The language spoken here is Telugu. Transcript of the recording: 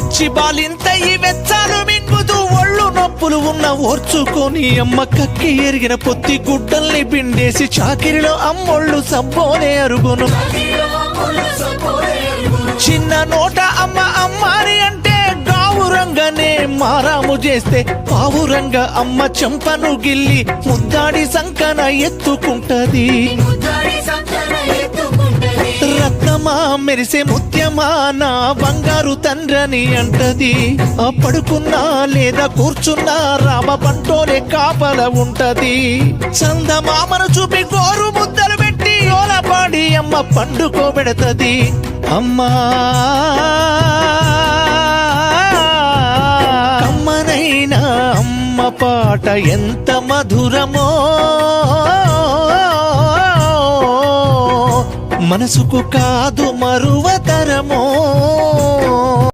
పచ్చి బాలింత ఈ వెచ్చాలు మింగుతూ ఒళ్ళు నొప్పులు ఉన్న ఓర్చుకొని అమ్మ కక్కి ఎరిగిన పొత్తి గుడ్డల్ని పిండేసి చాకిరిలో అమ్మొళ్ళు సబ్బోనే అరుగును. చిన్న నోట అమ్మ అమ్మాని అంటే గావురంగానే మారాము చేస్తే పావురంగా అమ్మ చెంపను గిల్లి ముద్దాడి సంకన ఎత్తుకుంటది. రత్నమా మెరిసే ముత్యమా నా బంగారు తండ్రని అంటది. ఆ పడుకున్నా లేదా కూర్చున్నా రామ పంటోనే కాపల ఉంటది. చందమామను చూపి గోరు ముద్దలు పెట్టి ఓలపాడి అమ్మ పండుకోబెడతది అమ్మా! అమ్మనైనా అమ్మ పాట ఎంత మధురమో! మనసుకు కాదు మరువతరమో